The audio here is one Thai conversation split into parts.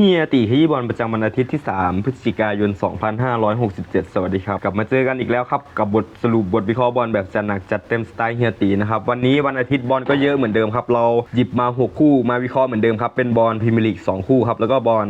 ฮียติฮีบอลประจำวันอาทิตย์ที่ 3 พฤศจิกายน 2567 สวัสดีครับ กลับมาเจอกันอีกแล้วครับ กับบทสรุปบทวิเคราะห์บอลแบบจัดหนักจัดเต็มสไตล์เฮียตีนะครับ วันนี้วันอาทิตย์บอลก็เยอะเหมือนเดิมครับ เราหยิบมา 6 คู่มาวิเคราะห์เหมือนเดิมครับ เป็นบอลพรีเมียร์ลีก 2 คู่ครับ แล้วก็บอล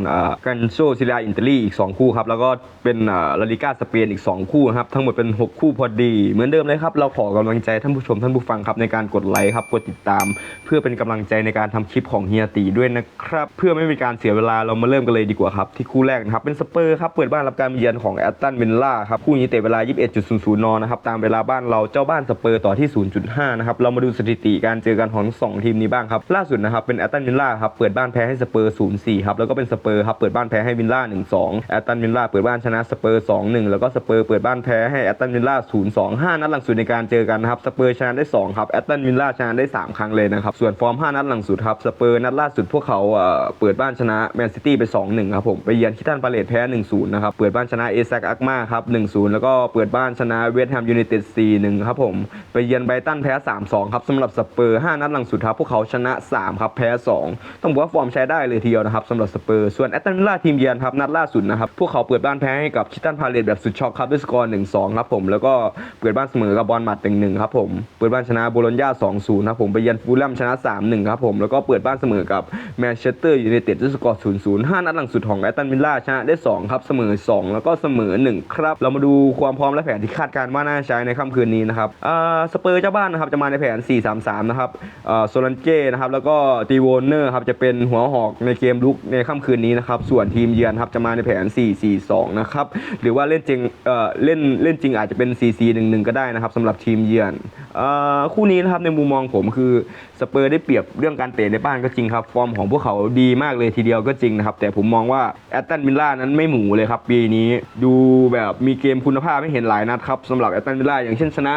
กันโชซิลาอินเตอรี่อีก 2 คู่ครับ แล้วก็เป็นลาลิก้าสเปนอีก 2 คู่ครับ ทั้งหมดเป็น 6 คู่พอดี เหมือนเดิมเลยครับ เราขอกำลังใจท่านผู้ชมท่านผู้ฟังครับในการกดไลค์ครับ กดติดตาม เพื่อเป็นกำลังใจในการทำคลิปของเฮียตีด้วยนะครับ เพื่อไม่เป็นการเสียเวลาเรามาเริ่มกันเลยดีกว่าครับ ที่คู่แรกนะครับ เป็นสเปอร์ครับเปิดบ้านรับการมาเยือนของแอตตันเวนล่าครับคู่นี้เตะเวลา 21.00 นนะครับตามเวลาบ้านเราเจ้าบ้านสเปอร์ต่อที่ 0.5 นะครับเรามาดูสถิติการเจอกันของสองทีมนี้บ้างครับล่าสุดนะครับเป็นแอตตันวินล่าครับเปิดบ้านแพ้ให้สเปอร์ 0-4 ครับแล้วก็เป็นสเปอร์ครับเปิดบ้านแพ้ให้วินล่า 1-2 แอตตันวินล่าเปิดบ้านชนะสเปอร์ 2-1 แล้วก็สเปอร์เปิดบ้านแพ้ให้แอตตันวินล่า 0-2 5 นัดหลังสุดในการเจอกันนะครับสเปอร์ชนะได้ 2 ครับแอตตันวินล่าชนะได้ 3 ครั้งเลยนะครับส่วนฟอร์ม 5 นัดหลังสุดครับสเปอร์นัดล่าสุดพวกเขาเอ่อเปิดบ้านชนะแมนซิตไป 2-1 ครับผม ไปเยือนคิตันปาเลตแพ้ 1-0 นะครับ เปิดบ้านชนะเอซักอักมาครับ 1-0 แล้วก็เปิดบ้านชนะเวสต์แฮมยูไนเต็ด 4-1 ครับผม ไปเยือนไบรตันแพ้ 3-2 ครับสำหรับสเปอร์ 5 นัดหลังสุดครับ พวกเขาชนะ 3 ครับแพ้ 2 ต้องบอกว่าฟอร์มใช้ได้เลยทีเดียวนะครับสำหรับสเปอร์ ส่วนแอตตันวิลล่าทีมเยือนครับนัดล่าสุดนะครับ พวกเขาเปิดบ้านแพ้ให้กับคิตันพาเลตแบบสุดช็อกครับด้วยสกอร์ 1-2 ครับผม แล้วก็เปิดบ้านเสมอกับบอลมัด1-1 ครับผม เปิดบ้านชนะโบโลญญา 2-0 ครับผม ไปเยือนฟูลแลมชนะ 3-1 ครับผม แล้วก็เปิดบ้านเสมอกับแมนเชสเตอร์ยูไนเต็ดด้วยสกอร์ 0-0 5 นัดหลังสุดของแอตตันวิลล่าชนะได้ 2 ครับเสมอ 2 แล้วก็เสมอ 1 ครับ เรามาดูความพร้อมและแผนที่คาดการณ์ว่าน่าใช้ในค่ำคืนนี้นะครับอ่าสเปอร์เจ้าบ้านนะครับจะมาในแผน 4-3-3 นะครับอ่าโซลันเจนะครับแล้วก็ตีโวนเนอร์ครับจะเป็นหัวหอกในเกมลุกในค่ำคืนนี้นะครับส่วนทีมเยือนครับจะมาในแผน 4-4-2 นะครับหรือว่าเล่นจริงเอ่อเล่นเล่นจริงอาจจะเป็น 4-4-1-1 ก็ได้นะครับสำหรับทีมเยือนเอ่อคู่นี้นะครับในมุมมองผมคือสเปอร์ได้เปรียบเรื่องการเตะในบ้านก็จริงครับฟอร์มของพวกเขาดีมากเลยทีเดียวก็จริงนะครับ แต่ผมมองว่าแอตตันวิลล่านั้นไม่หมูเลยครับปีนี้ดูแบบมีเกมคุณภาพไม่เห็นหลายนัดครับสำหรับแอตตันวิลล่าอย่างเช่นชนะ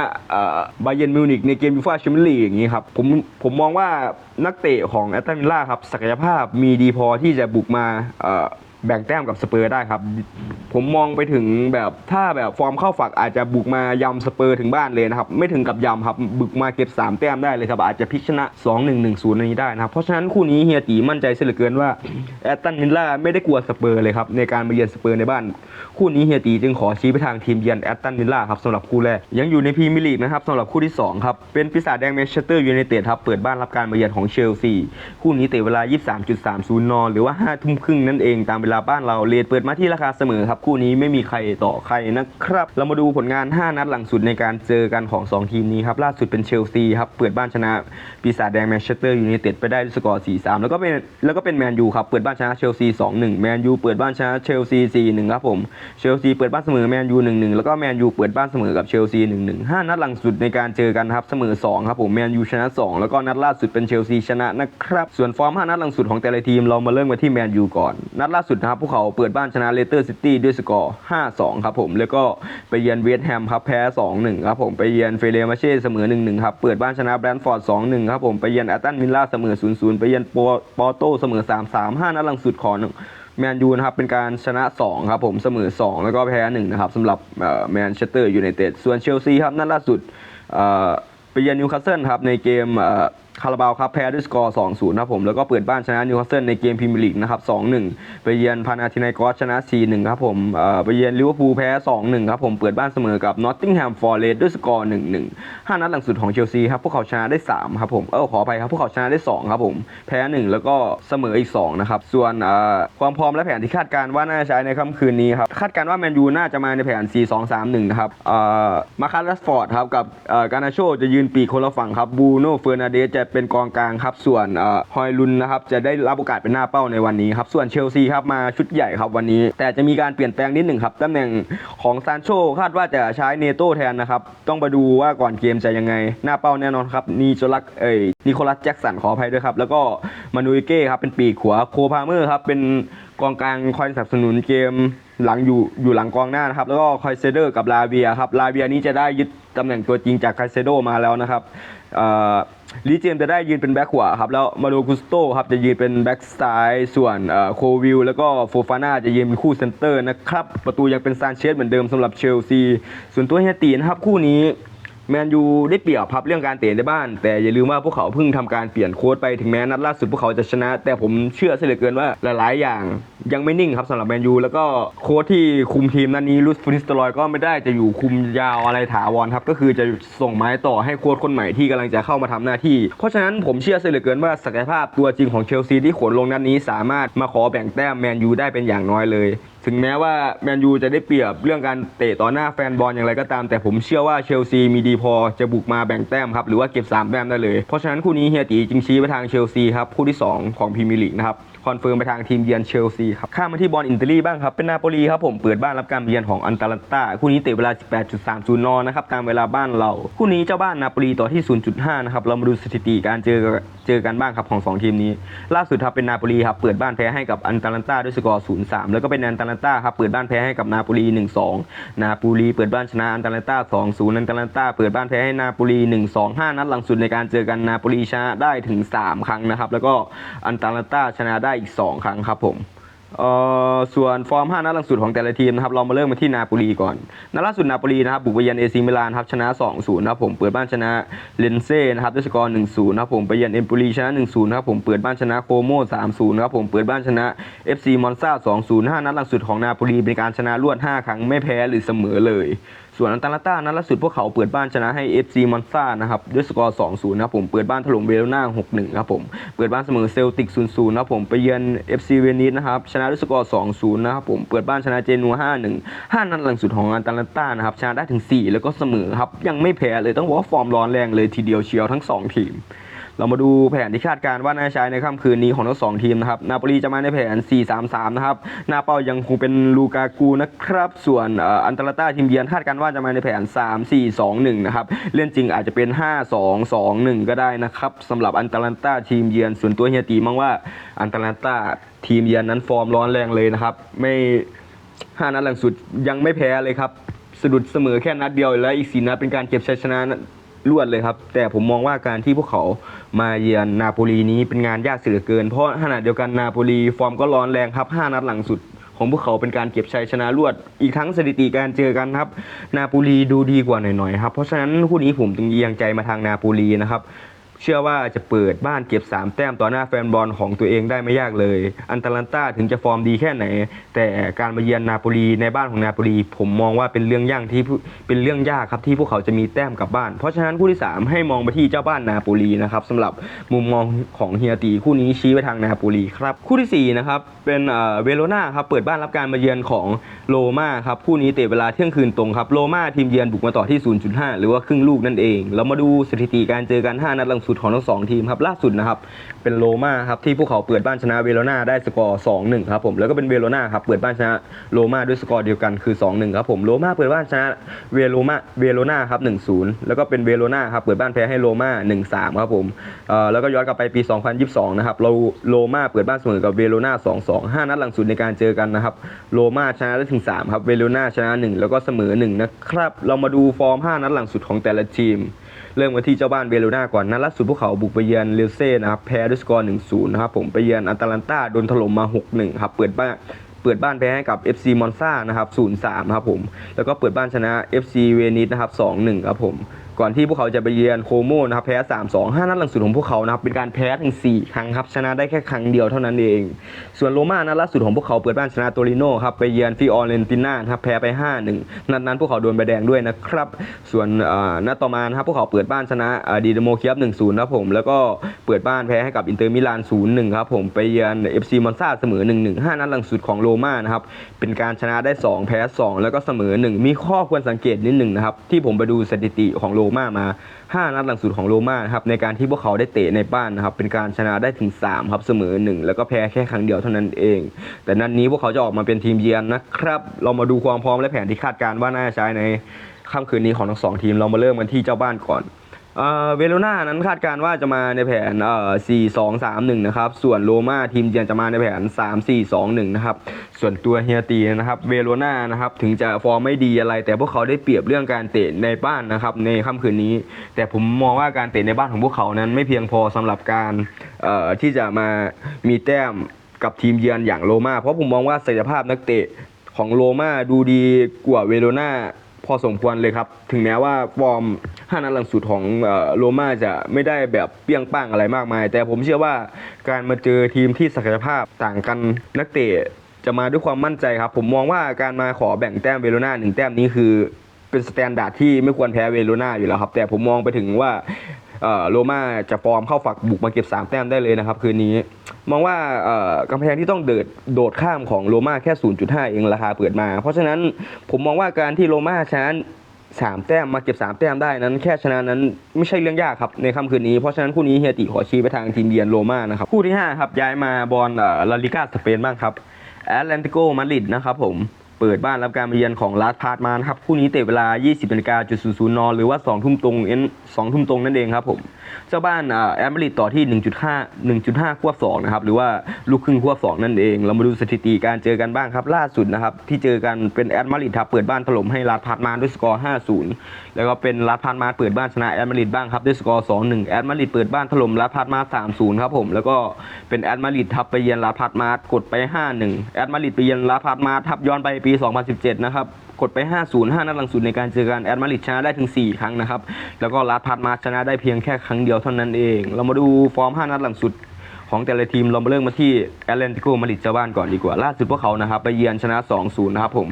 บาเยนมิวนิกในเกมยูฟ่าแชมเปี้ยนลีกอย่างนี้ครับผมผมมองว่านักเตะของแอตตันวิลล่าครับศักยภาพมีดีพอที่จะบุกมา แบ่งแต้มกับสเปอร์ได้ครับ ผมมองไปถึงแบบถ้าแบบฟอร์มเข้าฝักอาจจะบุกมายำสเปอร์ถึงบ้านเลยนะครับ ไม่ถึงกับยำครับบุกมาเก็บ 3 แต้มได้เลยครับ อาจจะพลิกชนะ 2 1 1 0ในนี้ได้นะครับ เพราะฉะนั้นคู่นี้เฮียตีมั่นใจเสียเหลือเกินว่าแอตตันวิลล่าไม่ได้กลัวสเปอร์เลยครับ ในการมาเยือนสเปอร์ในบ้าน คู่นี้เฮียตีจึงขอชี้ไปทางทีมเยือนแอตตันวิลล่าครับสำหรับคู่แรกยังอยู่ในพรีเมียร์ลีกนะครับสำหรับคู่ที่สองครับเป็นปีศาจแดงแมนเชสเตอร์ยูไนเต็ดครับเปิดบ้านรับการมาเยือนของเชลซีคู่นี้เตะเวลา 23.30 น หรือว่า5ทุ่มครึ่งนั่นเองตามเวลาบ้านเราเรทเปิดมาที่ราคาเสมอครับคู่นี้ไม่มีใครต่อใครนะครับ เรามาดูผลงาน 5 นัดหลังสุดในการเจอกันของ 2 ทีมนี้ครับล่าสุดเป็นเชลซีครับเปิดบ้านชนะปีศาจแดงแมนเชสเตอร์ยูไนเต็ดไปได้ด้วยสกอร์ 4-3 แล้วก็เป็นแล้วก็เป็นแมนยูครับเปิดบ้านชนะเชลซี 2-1 แมนยูเปิดบ้านชนะเชลซี 4-1 ครับผมเชลซีเปิดบ้านเสมอแมนยู 1-1 แล้วก็แมนยูเปิดบ้านเสมอกับเชลซี 1-1 5 นัดหลังสุดในการเจอกันครับเสมอ 2 ครับผมแมนยูชนะ 2 แล้วก็นัดล่าสุดเป็นเชลซีชนะนะครับส่วนฟอร์ม 5 นัดหลังสุดของแต่ละทีมเรามาเริ่มกันที่แมนยูก่อนนัดล่าสุดนะครับพวกเขาเปิดบ้านชนะเลสเตอร์ซิตี้ด้วยสกอร์ 5-2 ครับผม แล้วก็ไปเยือนเวสต์แฮมครับแพ้ 2-1 ครับผม ไปเยือนเฟเรมาเช่เสมอ 1-1 ครับ เปิดบ้านชนะแบรนท์ฟอร์ด 2-1 ครับผม ไปเยือนแอตตันวิลล่าเสมอ 0-0 ไปเยือนปอโตเสมอ 3-3 5นัดหลังสุดของแมนยูนะครับเป็นการชนะ 2 ครับผมเสมอ 2 แล้วก็แพ้ 1 นะครับสำหรับแมนเชสเตอร์ยูไนเต็ดส่วนเชลซีครับนัดล่าสุดไปเยือนนิวคาสเซิลครับในเกมเคาราบาวครับแพ้ด้วยสกอร์2-0ครับผมแล้วก็เปิดบ้านชนะนิวคาสเซิลในเกมพรีเมียร์ลีกนะครับ2-1 ไปเยือนพานาธินายกอสชนะ 4-1 ครับผมเอ่อไปเยือนลิเวอร์พูลแพ้ 2-1 ครับผมเปิดบ้านเสมอกับนอตติงแฮมฟอร์เรสด้วยสกอร์ 1-1 5 นัดหลังสุดของเชลซีครับพวกเขาชนะได้ 3 ครับผมเออขออภัยครับพวกเขาชนะได้ 2 ครับผมแพ้ 1 แล้วก็เสมออีก 2 นะครับ ส่วนเอ่อความพร้อมและแผนที่คาดการณ์ว่าน่าจะใช้ในค่ำคืนนี้ครับคาดการณ์ว่าแมนยูน่าจะมาในแผน 4-2-3-1 นะครับเอ่อมาคัสลัสฟอร์ดครับกับเอ่อการนาโชจะยืนปีกคนละฝั่งครับบูโน่เฟอร์นาเดสจะเป็นกองกลางครับส่วนเอ่อฮอยลุนนะครับจะได้รับโอกาสเป็นหน้าเป้าในวันนี้ครับส่วนเชลซีครับมาชุดใหญ่ครับวันนี้ แต่จะมีการเปลี่ยนแปลงนิดหนึ่งครับตำแหน่งของซานโชคาดว่าจะใช้เนโต้แทนนะครับต้องมาดูว่าก่อนเกมจะยังไง หน้าเป้าแน่นอนครับนีโจลักเอ้ยนิโคลัสแจ็คสันขออภัยด้วยครับแล้วก็มานูเอเก้ครับเป็นปีกขวาโคพาเมอร์ครับเป็นกองกลางคอยสนับสนุนเกมหลังอยู่อยู่หลังกองหน้านะครับแล้วก็คอยเซเดอร์กับลาเวียครับลาเวียนี้จะได้ยึดตำแหน่งตัวจริงจากคายเซโดมาแล้วนะครับ ลีเจมจะได้ยืนเป็นแบ็คขวาครับแล้วมาโดกุสโตครับจะยืนเป็นแบ็คซ้ายส่วนโควิลแล้วก็โฟฟาน่าจะยืนเป็นคู่เซนเตอร์นะครับประตูยังเป็นซานเชสเหมือนเดิมสำหรับเชลซีส่วนตัวเฮตีนะครับคู่นี้ แมนยูได้เปรียบพับเรื่องการเตะในบ้าน แต่อย่าลืมว่าพวกเขาเพิ่งทำการเปลี่ยนโค้ชไปถึงแม้นัดล่าสุดพวกเขาจะชนะ แต่ผมเชื่อเสียเหลือเกินว่าหลาย ๆ อย่างยังไม่นิ่งครับสำหรับแมนยูแล้วก็โค้ชที่คุมทีมนัดนี้ลุสฟูนิสตรอยก็ไม่ได้จะอยู่คุมยาวอะไรถาวรครับก็คือจะส่งไม้ต่อให้โค้ชคนใหม่ที่กำลังจะเข้ามาทำหน้าที่ เพราะฉะนั้นผมเชื่อเสียเหลือเกินว่าศักยภาพตัวจริงของเชลซีที่ขนลงนัดนี้สามารถมาขอแบ่งแต้มแมนยูได้เป็นอย่างน้อยเลย ถึงแม้ว่าแมนยูจะได้เปรียบเรื่องการเตะต่อหน้าแฟนบอลอย่างไรก็ตาม แต่ผมเชื่อว่าเชลซีมีดีพพอจะบุกมาแบ่งแต้มครับหรือว่าเก็บ3แต้มได้เลย เพราะฉะนั้นคู่นี้เฮียตีจึงชี้ไปทางเชลซีครับคู่ที่ 2 ของพรีเมียร์ลีกนะครับคอนเฟิร์มไปทางทีมเยือนเชลซีครับข้ามมาที่บอลอินเตอรี่บ้างครับเป็นนาโปลีครับผมเปิดบ้านรับการเยือนของอันตาลันตาคู่นี้เตะเวลา 18.30 นนะครับตามเวลาบ้านเรา คู่นี้เจ้าบ้านนาโปลีต่อที่ 0.5 นะครับเรามาดูสถิติการเจอเจอกันบ้างครับของสองทีมนี้ ล่าสุดครับเป็นนาโปลีครับเปิดบ้านแพ้ให้กับอันตาลันตาด้วยสกอร์ 0-3 แล้วก็เป็นอันตาลันตาครับเปิดบ้านแพ้ให้กับนาโปลี 1-2 นาโปลีเปิดบ้านชนะอันตาลันตา2-0อันตาลันตาเปิดบ้านแพ้ให้นาโปลี1-2 5 นัดหลังสุดในการเจอกันนาโปลีชนะได้ถึง 3 ครั้งนะครับ แล้วก็อันตาลันตาชนะได้อีก 2 ครั้งครับผมเอ่อส่วนฟอร์ม 5 นัดหลังสุดของแต่ละทีมนะครับ เรามาเริ่มมาที่นาโปลีก่อนนัดล่าสุดนาโปลีนะครับบุกไปเยือนเอซีมิลานครับชนะ 2-0นะครับผมเปิดบ้านชนะเลนเซ่นะครับด้วยสกอร์ 1-0นะครับผมไปเยือนเอมโปลีชนะ 1-0นะครับผมเปิดบ้านชนะโคโม3-0นะครับผมเปิดบ้านชนะ FC มอนซา2-0 5 นัดหลังสุดของนาโปลีเป็นการชนะรวด 5 ครั้งไม่แพ้หรือเสมอเลย ส่วนอันตาลาต้านัดล่าสุดพวกเขาเปิดบ้านชนะให้ FC มอนซานะครับด้วยสกอร์ 2-0 นะครับผม เปิดบ้านถล่มเวโรนา6-1 ครับผม เปิดบ้านเสมอเซลติก 0-0 นะครับผม ไปเยือน FC เวนิสนะครับ ชนะด้วยสกอร์ 2-0 นะครับผม เปิดบ้านชนะเจนัว5-1 5 นัดหลังสุดของอันตาลาต้านะครับ ชนะได้ถึง 4 แล้วก็เสมอครับ ยังไม่แพ้เลย ต้องบอกว่าฟอร์มร้อนแรงเลยทีเดียวเชียวทั้ง 2 ทีม เรามาดูแผนที่คาดการณ์ว่าน่าใช้ในค่ำคืนนี้ของทั้งสองทีมนะครับ นาโปลีจะมาในแผน 4-3-3 นะครับ หน้าเป้ายังคงเป็นลูกากูนะครับ ส่วนอันตาลาต้าทีมเยือนคาดการณ์ว่าจะมาในแผน 3-4-2-1 นะครับ เล่นจริงอาจจะเป็น 5-2-2-1 ก็ได้นะครับสำหรับอันตาลันต้าทีมเยือน ส่วนตัวเฮียตีมองว่าอันตาลันต้าทีมเยือนนั้นฟอร์มร้อนแรงเลยนะครับ ไม่ห้านัดหลังสุดยังไม่แพ้เลยครับสะดุดเสมอแค่นัดเดียวและอีกสีนัดเป็นการเก็บชัยชนะ รวดเลยครับ แต่ผมมองว่าการที่พวกเขามาเยือนนาโปลีนี้เป็นงานยากเสือเกิน เพราะขณะเดียวกันนาโปลีฟอร์มก็ร้อนแรงครับห้านัดหลังสุดของพวกเขาเป็นการเก็บชัยชนะรวด อีกทั้งสถิติการเจอกันครับ นาโปลีดูดีกว่าหน่อยๆครับ เพราะฉะนั้นคู่นี้ผมจึงเอียงใจมาทางนาโปลีนะครับ เชื่อว่าจะเปิดบ้านเก็บ 3 แต้มต่อหน้าแฟนบอลของตัวเองได้ไม่ยากเลย อันตาลันต้าถึงจะฟอร์มดีแค่ไหน แต่การมาเยือนนาโปลีในบ้านของนาโปลีผมมองว่าเป็นเรื่องยากที่ผู้เป็นเรื่องยากครับที่พวกเขาจะมีแต้มกลับบ้าน เพราะฉะนั้นคู่ที่ 3 ให้มองไปที่เจ้าบ้านนาโปลีนะครับสำหรับมุมมองของเฮียตีคู่นี้ชี้ไปทางนาโปลีครับคู่ที่สี่นะครับเป็นเอ่อเวโรนาครับเปิดบ้านรับการมาเยือนของโรมาครับคู่นี้เตะเวลาเที่ยงคืนตรงครับโรมาทีมเยือนบุกมาต่อที่ 0.5 หรือว่าครึ่งลูกนั่นเอง เรามาดูสถิติการเจอกัน 5 นัดหลังสุดของทั้งสองทีมครับล่าสุดนะครับเป็นโรม่าครับที่พวกเขาเปิดบ้านชนะเวโรนาได้สกอร์2-1ครับผมแล้วก็เป็นเวโรนาครับเปิดบ้านชนะโรม่าด้วยสกอร์เดียวกันคือ2-1ครับผมโรม่าเปิดบ้านชนะเวโรมาเวโรนาครับ1-0แล้วก็เป็นเวโรนาครับเปิดบ้านแพ้ให้โรม่า1-3ครับผมแล้วก็ย้อนกลับไปปี 2022 นะครับเราโรม่าเปิดบ้านเสมอกับเวโรนา2-2 5นัดหลังสุดในการเจอกันนะครับโรม่าชนะได้ถึง 3 ครับเวโรนาชนะ 1 แล้วก็เสมอ 1 นะครับ เรามาดูฟอร์ม 5 นัดหลังสุดของแต่ละทีม เริ่มกันที่เจ้าบ้านเบโรนาก่อนนัดล่าสุดพวกเขาบุกไปเยือนเลเซ่นะครับแพ้ด้วยสกอร์หนึ่งศูนย์นะครับผมไปเยือนอันตาลันตาโดนถล่มมา6-1ครับเปิดบ้านเปิดบ้านแพ้ให้กับ FC มอนซ่านะครับ0-3ครับผม แล้วก็เปิดบ้านชนะ FC เวนิสนะครับ2-1ครับผม ก่อนที่พวกเขาจะไปเยือนโคโมนะครับแพ้3-2 5นัดหลังสุดของพวกเขานะครับเป็นการแพ้ถึง 4 ครั้งครับชนะได้แค่ครั้งเดียวเท่านั้นเอง ส่วนโรม่านัดล่าสุดของพวกเขาเปิดบ้านชนะโตริโนครับไปเยือนฟิออเรนติน่าครับแพ้ไป 5-1 นัดนั้นพวกเขาโดนใบแดงด้วยนะครับ ส่วนนัดต่อมานะครับพวกเขาเปิดบ้านชนะดีดโมเคียบ1-0นะครับผมแล้วก็เปิดบ้านแพ้ให้กับอินเตอร์มิลาน 0-1 ครับผมไปเยือน FC มอนซาเสมอ 1-1 5นัดหลังสุดของโรม่านะครับเป็นการชนะได้ 2 แพ้ 2 แล้วก็เสมอ 1 มีข้อควรสังเกตนิดหนึ่งนะครับที่ผมไปดูสถิติของโรม่ามา 5 นัดหลังสุดของโรม่านะครับในการที่พวกเขาได้เตะในบ้านนะครับเป็นการชนะได้ถึง3ครับเสมอ 1 แล้วก็แพ้แค่ครั้งเดียวเท่านั้นเอง แต่นัดนนี้พวกเขาจะออกมาเป็นทีมเยือนนะครับ เรามาดูความพร้อมและแผนที่คาดการณ์ว่าน่าจะใช้ในค่ำคืนนี้ของทั้งสองทีมเรามาเริ่มกันที่เจ้าบ้านก่อน เวโรนานั้นคาดการว่าจะมาในแผนเอ่อ4 2 3 1 นะครับ ส่วนโรม่าทีมเยือนจะมาในแผน 3 4 2 1 นะครับ ส่วนตัวเฮียตีนะครับ เวโรนานะครับ ถึงจะฟอร์มไม่ดีอะไร แต่พวกเขาได้เปรียบเรื่องการเตะในบ้านนะครับ ในค่ำคืนนี้ แต่ผมมองว่าการเตะในบ้านของพวกเขานั้นไม่เพียงพอสำหรับการเอ่อที่จะมามีแต้มกับทีมเยือนอย่างโรม่าเพราะผมมองว่าศักยภาพนักเตะของโรม่าดูดีกว่าเวโรนา พอสมควรเลยครับ ถึงแม้ว่าฟอร์ม5นัดหลังสุดของโรม่าจะไม่ได้แบบเปรี้ยงป้างอะไรมากมาย แต่ผมเชื่อว่าการมาเจอทีมที่ศักยภาพต่างกันนักเตะจะมาด้วยความมั่นใจครับ ผมมองว่าการมาขอแบ่งแต้มเวโรนาหนึ่งแต้มนี้คือเป็นสแตนดาร์ดที่ไม่ควรแพ้เวโรนาอยู่แล้วครับ แต่ผมมองไปถึงว่า โรม่าจะฟอร์มเข้าฝักบุกมาเก็บ 3 แต้มได้เลยนะครับ คืนนี้ มองว่ากำแพงที่ต้องเดิดโดดข้ามของโรม่าแค่ 0.5 เองราคาเปิดมา เพราะฉะนั้นผมมองว่าการที่โรม่าชนะสามแต้มมาเก็บ3แต้มได้นั้นแค่ชนะนั้นไม่ใช่เรื่องยากครับในค่ำคืนนี้เพราะฉะนั้นคู่นี้เฮียติขอชี้ไปทางทีมเยือนโรม่านะครับคู่ที่5ครับย้ายมาบอลลาลิกาสเปนบ้างครับแอตแลนติโกมาดริดนะครับผม เปิดบ้านรับการมาเยือนของลาสพาร์ตมานะครับคู่นี้เตะเวลา 20นาฬิกาจุดศูนย์นหรือว่า2ทุ่มตรงเอ็น2ทุ่มตรงนั่นเองครับผม เจ้าบ้านอ่าแอมาดริดต่อที่ 1.5 1.5ควบ2นะครับหรือว่าลูกครึ่งควบ2นั่นเอง เรามาดูสถิติการเจอกันบ้างครับล่าสุดนะครับที่เจอกันเป็นแอมาดริดครับเปิดบ้านถล่มให้ลาสพาร์มาด้วยสกอร์ 5-0 แล้วก็เป็นลาสพาร์มาเปิดบ้านชนะแอมาดริดบ้างครับด้วยสกอร์ 2-1 แอมาดริดเปิดบ้านถล่มลาสพาร์มา 3-0 ครับผมแล้วก็เป็นแอมาดริดทับไปเยือนลาสพาร์มากดไป 5-1 แอมาดริดไปเยือนลาสพาร์มาทับย้อนไปปี 2017 นะครับ ดไป 5-0 5 นัดหลังสุดในการเจอกันแอตมาริดชนะได้ถึง 4 ครั้งนะครับ แล้วก็ลาดพาดมาชนะได้เพียงแค่ครั้งเดียวเท่านั้นเอง เรามาดูฟอร์ม 5 นัดหลังสุด ของแต่ละทีมเรามาเริ่มมาที่แอตเลนติโกมาดริดเจ้าบ้านก่อนดีกว่า ล่าสุดพวกเขานะครับไปเยือนชนะ 2-0 นะครับผม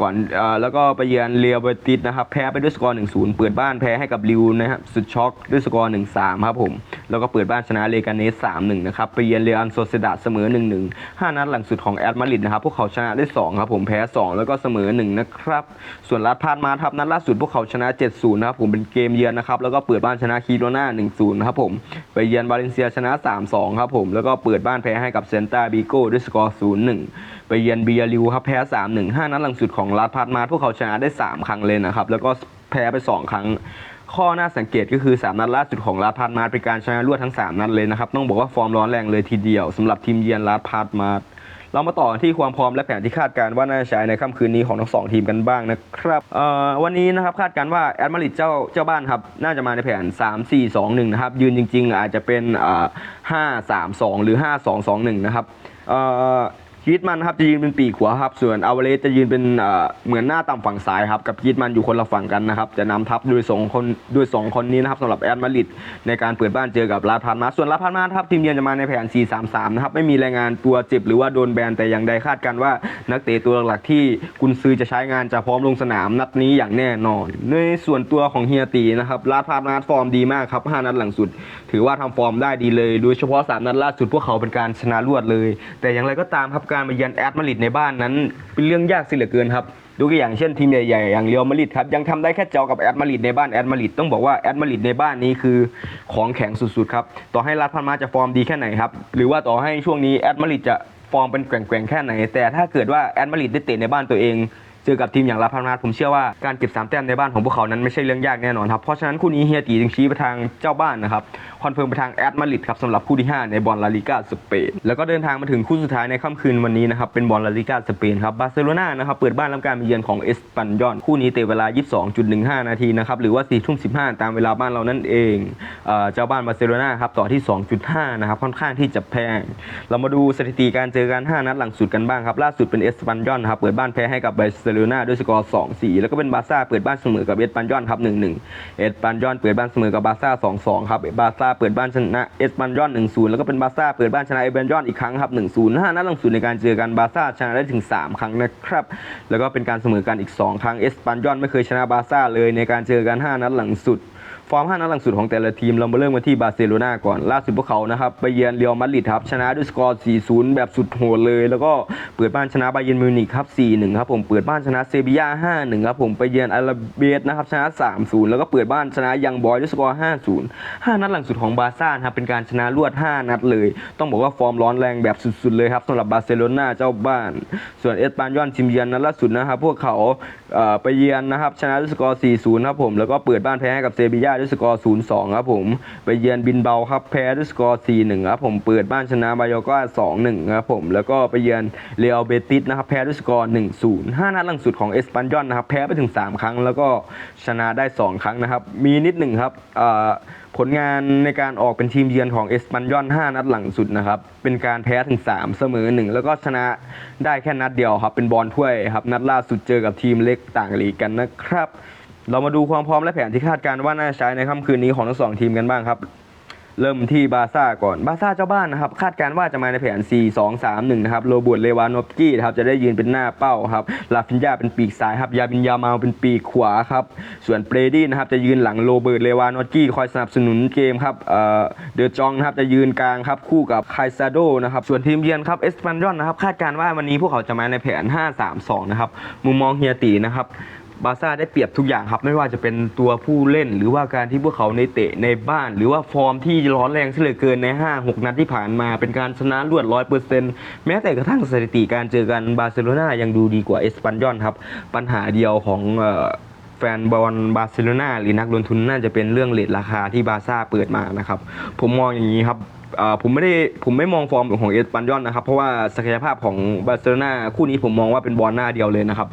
ก่อนอแล้วก็ไปเยือนเรียลเบติสนะครับแพ้ไปด้วยสกอร์ 1-0 เปิดบ้านแพ้ให้กับลิวนะครับสุดช็อกด้วยสกอร์ 1-3 ครับผม แล้วก็เปิดบ้านชนะเลกาเนส 3-1 นะครับไปเยือนเรอัลโซเซดาเสมอ 1-1 5 นัดหลังสุดของแอตมาดริดนะครับพวกเขาชนะได้ 2 ครับผมแพ้ 2 แล้วก็เสมอ 1 นะครับ ส่วนลาดพาดมาทับนัดล่าสุดพวกเขาชนะ 7-0 นะครับผมเป็นเกมเยือนนะครับแล้วก็เปิดบ้านชนะคีโรนา1-0 นะครับผมไปเยือนบาเลนเซียชนะ 3-2 ครับผมแล้วก็เปิดบ้านแพ้ให้กับเซนตาบิโก้ด้วยสกอร์0-1ไปเยือนเบียริวครับแพ้3-1 5นัดหลังสุดของลาดพาดมาพวกเขาชนะได้3ครั้งเลยนะครับ แล้วก็แพ้ไป2ครั้งข้อน่าสังเกตก็คือ 3 นัดล่าสุดของลาดพาดมาเป็นการชนะรวดทั้ง 3 นัดเลยนะครับ ต้องบอกว่าฟอร์มร้อนแรงเลยทีเดียวสำหรับทีมเยือนลาดพาดมา เรามาต่อที่ความพร้อมและแผนที่คาดการณ์ว่าน่าจะใช้ในค่ำคืนนี้ของทั้งสองทีมกันบ้างนะครับวันนี้นะครับคาดการณ์ว่าแอดมาริดเจ้าเจ้าบ้านครับน่าจะมาในแผน 3 4 2 1 นะครับ ยืนจริง ๆ อาจจะเป็นอ่า5 3 2 หรือ 5 2 2 1 นะครับ ยีดมันครับจะยืนเป็นปีกขวาครับ ส่วนอเวเลสจะยืนเป็นเหมือนหน้าต่ำฝั่งซ้ายครับ กับกีดมันอยู่คนละฝั่งกันนะครับ จะนำทัพโดยสองคนโดยสองคนนี้นะครับสำหรับแอตมาริดในการเปิดบ้านเจอกับลาพาดมาส่วนลาพาดมาครับทีมเยือนจะมาในแผน 4-3-3 นะครับ ไม่มีรายงานตัวเจ็บหรือว่าโดนแบนแต่อย่างใดคาดกันว่านักเตะตัวหลักๆที่กุนซือจะใช้งานจะพร้อมลงสนามนัดนี้อย่างแน่นอน ในส่วนตัวของเฮียตีนะครับลาพาดมาฟอร์มดีมากครับ5นัดหลังสุด ถือว่าทำฟอร์มได้ดีเลยโดยเฉพาะ3นัดล่าสุดพวกเขาเป็นการชนะรวดเลย แต่อย่างไรก็ตามครับการมาเยือนแอตมาดริดในบ้านนั้น เป็นเรื่องยากสิเหลือเกินครับดูตัวอย่างเช่นทีมใหญ่ๆอย่างเรียวมาดริดครับยังทำได้แค่เจาะกับแอตมาดริดในบ้านแอตมาดริดต้องบอกว่าแอตมาดริดในบ้านนี้คือของแข็งสุดๆครับต่อให้รัดพันมาจะฟอร์มดีแค่ไหนครับหรือว่าต่อให้ช่วงนี้แอตมาดริดจะฟอร์มเป็นแกว่งๆแค่ไหน แต่ถ้าเกิดว่าแอตมาดริดได้เตะในบ้านตัวเอง เจอกับทีมอย่างลาพามาดผมเชื่อว่าการเก็บ3แต้มในบ้านของพวกเขานั้นไม่ใช่เรื่องยากแน่นอนครับเพราะฉะนั้นคู่นี้เฮียตีจึงชี้ไปทางเจ้าบ้านนะครับคอนเฟิร์มไปทางแอตมาริดครับสำหรับคู่ที่ 5 ในบอลลาลิกาสเปนแล้วก็เดินทางมาถึงคู่สุดท้ายในค่ำคืนวันนี้นะครับเป็นบอลลาลิกาสเปนครับบาร์เซโลนานะครับเปิดบ้านรับการมาเยือนของเอสปันยอนคู่นี้เตะเวลา 22.15 นาทีนะครับหรือว่า4ทุ่ม15 ตามเวลาบ้านเรานั่นเองเอ่อเจ้าบ้านบาร์เซโลนาครับต่อที่ 2.5 นะครับค่อนข้างที่จะแพง เรามาดูสถิติการเจอกัน 5 นัดหลังสุดกันบ้างครับล่าสุดเป็นเอสปันยอนครับเปิดบ้านแพ้ให้กับบาร์เซโลนาด้วยสกอร์2-4แล้วก็เป็นบาร์ซ่าเปิดบ้านเสมอกับเอสปันยอนครับ1-1เอสปันยอนเปิดบ้านเสมอกับบาร์ซ่า2-2ครับบาร์ซ่าเปิดบ้านชนะเอสปันยอน1-0แล้วก็เป็นบาร์ซ่าเปิดบ้านชนะเอสปันยอนอีกครั้งครับ1-0 5นัดหลังสุดในการเจอกันบาร์ซ่าชนะได้ถึง3ครั้งนะครับแล้วก็เป็นการเสมอกันอีก2ครั้งเอสปันยอนไม่เคยชนะบาร์ซ่าเลยในการเจอกัน5นัดหลังสุด ฟอร์ม5นัดหลังสุดของแต่ละทีมเรามาเริ่มกันที่บาร์เซโลนาก่อน ล่าสุดพวกเขานะครับไปเยือนเรอัลมาดริดครับชนะด้วยสกอร์ 4-0 แบบสุดโหดเลย แล้วก็เปิดบ้านชนะบาเยิร์นมิวนิกครับ 4-1 ครับผมเปิดบ้านชนะเซบีย่า 5-1 ครับผมไปเยือนอาราเบสนะครับชนะ 3-0 แล้วก็เปิดบ้านชนะยังบอยด้วยสกอร์ 5-0 5 นัดหลังสุดของบาร์ซ่านะครับเป็นการชนะรวด 5 นัดเลย ต้องบอกว่าฟอร์มร้อนแรงแบบสุดๆเลยครับสำหรับบาร์เซโลนาเจ้าบ้าน ส่วนเอสปานยอนทีมเยือนนัดล่าสุดนะครับพวกเขาไปเยือนนะครับชนะด้วยสกอร์ 4-0 ครับผมแล้วก็เปิดบ้านแพ้ให้กับเซบบิยาด้วยสกอร์ 0-2 ครับผม ไปเยือนบินเบาครับแพ้ด้วยสกอร์ 4-1 ครับผมเปิดบ้านชนะบายอกา2-1 ครับผม แล้วก็ไปเยือนเรอัลเบติสนะครับแพ้ด้วยสกอร์ 1-0 5 นัดหลังสุดของเอสปันยอนนะครับแพ้ไปถึง 3 ครั้ง แล้วก็ชนะได้ 2 ครั้งนะครับ มีนิดหนึ่งครับผลงานในการออกเป็นทีมเยือนของเอสปันยอน 5 นัดหลังสุดนะครับ เป็นการแพ้ถึง 3 เสมอ 1 แล้วก็ชนะได้แค่นัดเดียวครับ เป็นบอลถ้วยครับ นัดล่าสุดเจอกับทีมเล็กต่างลีกกันนะครับ เรามาดูความพร้อมและแผนที่คาดการณ์ว่าน่าจะใช้ในค่ำคืนนี้ของทั้งสองทีมกันบ้างครับ เริ่มที่บาร์ซ่าก่อนบาร์ซ่าเจ้าบ้านนะครับ คาดการณ์ว่าจะมาในแผน 4 2 3 1 นะครับโรเบิร์ตเลวานอฟกี้ครับจะได้ยืนเป็นหน้าเป้าครับลาฟินยาเป็นปีกซ้ายครับยาบินยามาเป็นปีกขวาครับส่วนเปรดี้นะครับจะยืนหลังโรเบิร์ตเลวานอฟกี้คอยสนับสนุนเกมครับเอ่อเดอจองนะครับจะยืนกลางครับคู่กับไคซาโดนะครับส่วนทีมเยือนครับเอสปันยอนนะครับคาดการณ์ว่าวันนี้พวกเขาจะมาในแผน 5 3 2 นะครับมุมมองเฮียตีนะครับ บาร์ซ่าได้เปรียบทุกอย่างครับ ไม่ว่าจะเป็นตัวผู้เล่น หรือว่าการที่พวกเขาในเตะในบ้าน หรือว่าฟอร์มที่ร้อนแรงเสียเหลือเกินใน 5 6 นัดที่ผ่านมาเป็นการชนะรวดร้อยเปอร์เซ็นต์แม้แต่กระทั่งสถิติการเจอกันบาร์เซโลนายังดูดีกว่าเอสปันยอนครับ ปัญหาเดียวของแฟนบอลบาร์เซโลนาหรือนักลงทุนน่าจะเป็นเรื่องเลทราคาที่บาร์ซ่าเปิดมานะครับผมมองอย่างนี้ครับ อ่าผมไม่ได้ผมไม่มองฟอร์มของเอสปันยอนนะครับเพราะว่าศักยภาพของบาร์เซโลนาคู่นี้ผมมองว่าเป็นบอลหน้าเดียวเลยนะครับ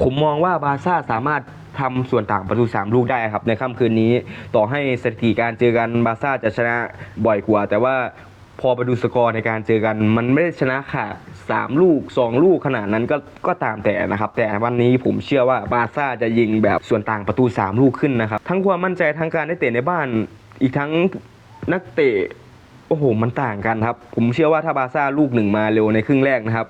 ผมมองว่าบาร์ซ่าสามารถทำส่วนต่างประตู 3 ลูกได้ครับในค่ำคืนนี้ ต่อให้สถิติการเจอกันบาร์ซ่าจะชนะบ่อยกว่า แต่ว่าพอไปดูสกอร์ในการเจอกัน มันไม่ได้ชนะขาด3ลูก 2 ลูกขนาดนั้นก็ก็ตามแต่นะครับ แต่วันนี้ผมเชื่อว่าบาร์ซ่าจะยิงแบบส่วนต่างประตู 3 ลูกขึ้นนะครับ ทั้งความมั่นใจทั้งการได้เตะในบ้านอีกทั้งนักเตะ อ้โหมันต่างกันครับ ผมเชื่อว่าถ้าบาซ่าลูกหนึ่งมาเร็วในครึ่งแรกนะครับ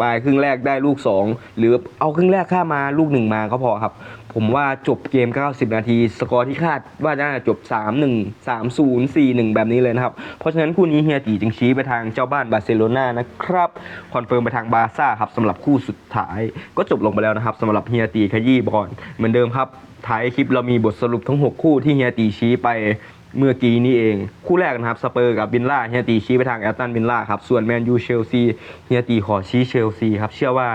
ปลายครึ่งแรกได้ลูก 2 หรือเอาครึ่งแรกข้ามาลูกหนึ่งมาก็พอครับ ผมว่าจบเกม 90 นาที สกอร์ที่คาดว่าจะน่าจะจบ 3-1 3-0 4-1 แบบนี้เลยนะครับ เพราะฉะนั้นคู่นี้เฮียตีจึงชี้ไปทางเจ้าบ้านบาร์เซโลนานะครับคอนเฟิร์มไปทางบาซ่าครับสำหรับคู่สุดท้าย ก็จบลงไปแล้วนะครับสำหรับเฮียตีขยี้บอลเหมือนเดิมครับท้ายคลิปเรามีบทสรุปทั้ง 6 คู่ที่เฮียตีชี้ไป เมื่อกี้นี้เอง คู่แรกนะครับ สเปอร์กับบินล่าเฮียตีชี้ไปทางแอตตันบินล่าครับ ส่วนแมนยูเชลซีเฮียตีขอชี้เชลซีครับ เชื่อว่า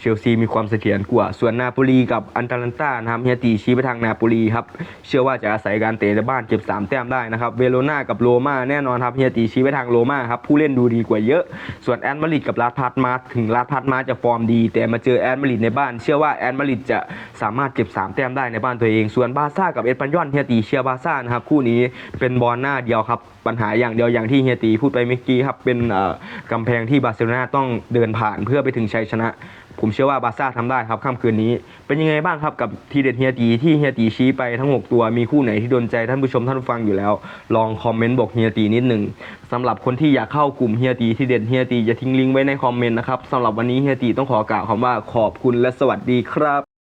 เชลซีมีความเสถียรกว่า ส่วนนาโปลีกับอันตาลันตานะครับเฮียตีชี้ไปทางนาโปลีครับเชื่อว่าจะอาศัยการเตะในบ้านเก็บ 3 แต้มได้นะครับเวโรนากับโรม่าแน่นอนครับเฮียตีชี้ไปทางโรม่าครับผู้เล่นดูดีกว่าเยอะ ส่วนแอนมาริดกับลาพาร์ตมาถึงลาพาร์ตมาจะฟอร์มดี แต่มาเจอแอนมาริดในบ้าน เชื่อว่าแอนมาริดจะสามารถเก็บ 3 แต้มได้ในบ้านตัวเอง ส่วนบาซ่ากับเอสปันยอนเฮียตีเชียร์บาซ่านะครับคู่นี้เป็นบอลหน้าเดียวครับปัญหาอย่างเดียวอย่างที่เฮียตีพูดไปเมื่อกี้ครับเป็นกำแพงที่บาร์เซโลนาต้องเดินผ่านเพื่อไปถึงชัยชนะ ผมเชื่อว่าบาร์ซ่าทำได้ครับค่ำคืนนี้ เป็นยังไงบ้างครับกับทีเด็ดเฮียตีที่เฮียตีชี้ไปทั้ง 6 ตัวมีคู่ไหนที่โดนใจท่านผู้ชมท่านผู้ฟังอยู่แล้ว ลองคอมเมนต์บอกเฮียตีนิดหนึ่งสำหรับคนที่อยากเข้ากลุ่มเฮียตีที่เด็ดเฮียตีจะทิ้งลิงก์ไว้ในคอมเมนต์นะครับสำหรับวันนี้เฮียตีต้องขอกล่าวคำว่าขอบคุณและสวัสดีครับ